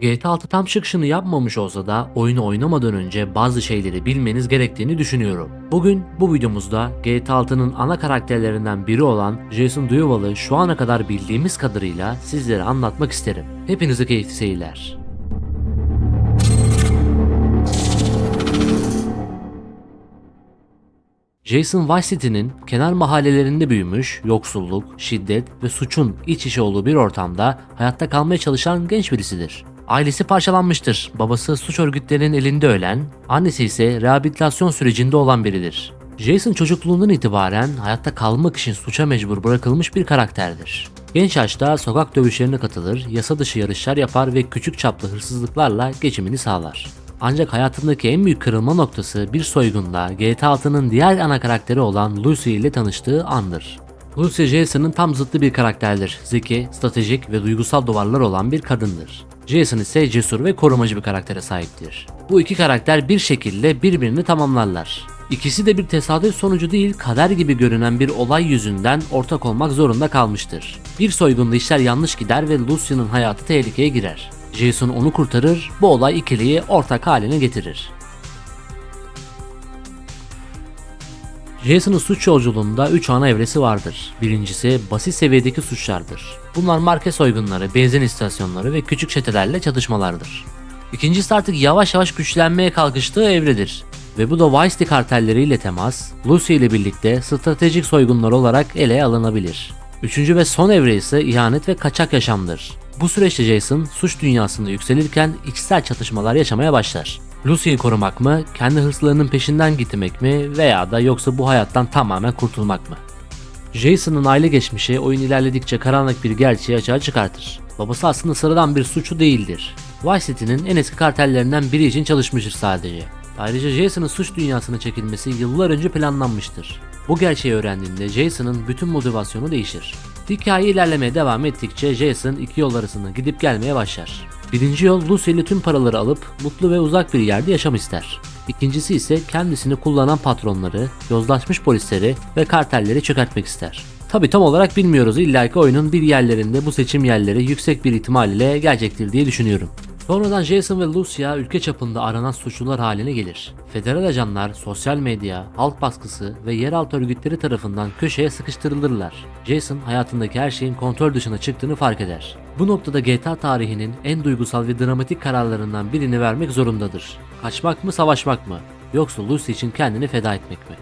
GTA 6 tam çıkışını yapmamış olsa da oyunu oynamadan önce bazı şeyleri bilmeniz gerektiğini düşünüyorum. Bugün bu videomuzda GTA 6'nın ana karakterlerinden biri olan Jason Duval'ı şu ana kadar bildiğimiz kadarıyla sizlere anlatmak isterim. Hepinize keyifli seyirler. Jason Vice City'nin kenar mahallelerinde büyümüş, yoksulluk, şiddet ve suçun iç içe olduğu bir ortamda hayatta kalmaya çalışan genç birisidir. Ailesi parçalanmıştır. Babası suç örgütlerinin elinde ölen, annesi ise rehabilitasyon sürecinde olan biridir. Jason çocukluğundan itibaren hayatta kalmak için suça mecbur bırakılmış bir karakterdir. Genç yaşta sokak dövüşlerine katılır, yasa dışı yarışlar yapar ve küçük çaplı hırsızlıklarla geçimini sağlar. Ancak hayatındaki en büyük kırılma noktası bir soygunda GTA 6'nın diğer ana karakteri olan Lucy ile tanıştığı andır. Lucy Jason'ın tam zıttı bir karakterdir. Zeki, stratejik ve duygusal duvarlar olan bir kadındır. Jason ise cesur ve korumacı bir karaktere sahiptir. Bu iki karakter bir şekilde birbirini tamamlarlar. İkisi de bir tesadüf sonucu değil, kader gibi görünen bir olay yüzünden ortak olmak zorunda kalmıştır. Bir soygunda işler yanlış gider ve Lucy'nin hayatı tehlikeye girer. Jason onu kurtarır, bu olay ikiliyi ortak haline getirir. Jason'ın suç yolculuğunda 3 ana evresi vardır. Birincisi basit seviyedeki suçlardır. Bunlar market soygunları, benzin istasyonları ve küçük çetelerle çatışmalardır. İkincisi artık yavaş yavaş güçlenmeye kalkıştığı evredir. Ve bu da City kartelleriyle temas, Lucy ile birlikte stratejik soygunlar olarak ele alınabilir. Üçüncü ve son evre ise ihanet ve kaçak yaşamdır. Bu süreçte Jason suç dünyasında yükselirken içsel çatışmalar yaşamaya başlar. Lucy'yi korumak mı, kendi hırslarının peşinden gitmek mi veya da yoksa bu hayattan tamamen kurtulmak mı? Jason'ın aile geçmişi oyun ilerledikçe karanlık bir gerçeği açığa çıkartır. Babası aslında sıradan bir suçu değildir. Vice City'nin en eski kartellerinden biri için çalışmıştır sadece. Ayrıca Jason'ın suç dünyasına çekilmesi yıllar önce planlanmıştır. Bu gerçeği öğrendiğinde Jason'ın bütün motivasyonu değişir. Hikaye ilerlemeye devam ettikçe Jason iki yol arasında gidip gelmeye başlar. Birinci yol Lucy ile tüm paraları alıp mutlu ve uzak bir yerde yaşam ister. İkincisi ise kendisini kullanan patronları, yozlaşmış polisleri ve kartelleri çökertmek ister. Tabi tam olarak bilmiyoruz illaki oyunun bir yerlerinde bu seçim yerleri yüksek bir ihtimal ile gelecektir diye düşünüyorum. Sonradan Jason ve Lucia ülke çapında aranan suçlular haline gelir. Federal ajanlar, sosyal medya, halk baskısı ve yeraltı örgütleri tarafından köşeye sıkıştırılırlar. Jason hayatındaki her şeyin kontrol dışına çıktığını fark eder. Bu noktada GTA tarihinin en duygusal ve dramatik kararlarından birini vermek zorundadır. Kaçmak mı savaşmak mı? Yoksa Lucy için kendini feda etmek mi?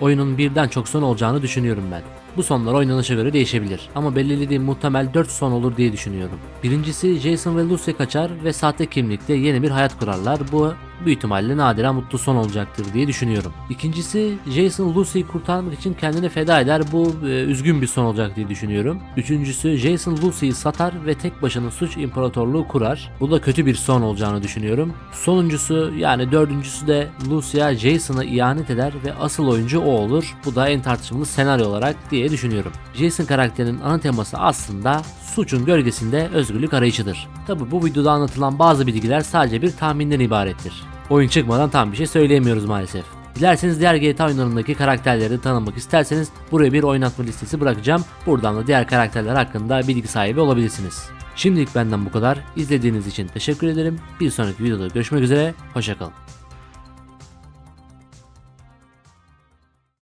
Oyunun birden çok son olacağını düşünüyorum ben. Bu sonlar oynanışa göre değişebilir ama belirlediğim muhtemel 4 son olur diye düşünüyorum. Birincisi Jason ve Lucy kaçar ve sahte kimlikte yeni bir hayat kurarlar. Bu büyük ihtimalle nadiren mutlu son olacaktır diye düşünüyorum. İkincisi Jason Lucy'yi kurtarmak için kendini feda eder. Bu e, üzgün bir son olacak diye düşünüyorum. Üçüncüsü Jason Lucy'yi satar ve tek başına suç imparatorluğu kurar. Bu da kötü bir son olacağını düşünüyorum. Sonuncusu yani dördüncüsü de Lucia Jason'a ihanet eder ve asıl oyuncu o olur. Bu da en tartışmalı senaryo olarak diye düşünüyorum. Jason karakterinin ana teması aslında suçun gölgesinde özgürlük arayışıdır. Tabi bu videoda anlatılan bazı bilgiler sadece bir tahminden ibarettir. Oyun çıkmadan tam bir şey söyleyemiyoruz maalesef. Dilerseniz diğer GTA oyunlarındaki karakterleri tanımak isterseniz buraya bir oynatma listesi bırakacağım. Buradan da diğer karakterler hakkında bilgi sahibi olabilirsiniz. Şimdilik benden bu kadar. İzlediğiniz için teşekkür ederim. Bir sonraki videoda görüşmek üzere. Hoşçakalın.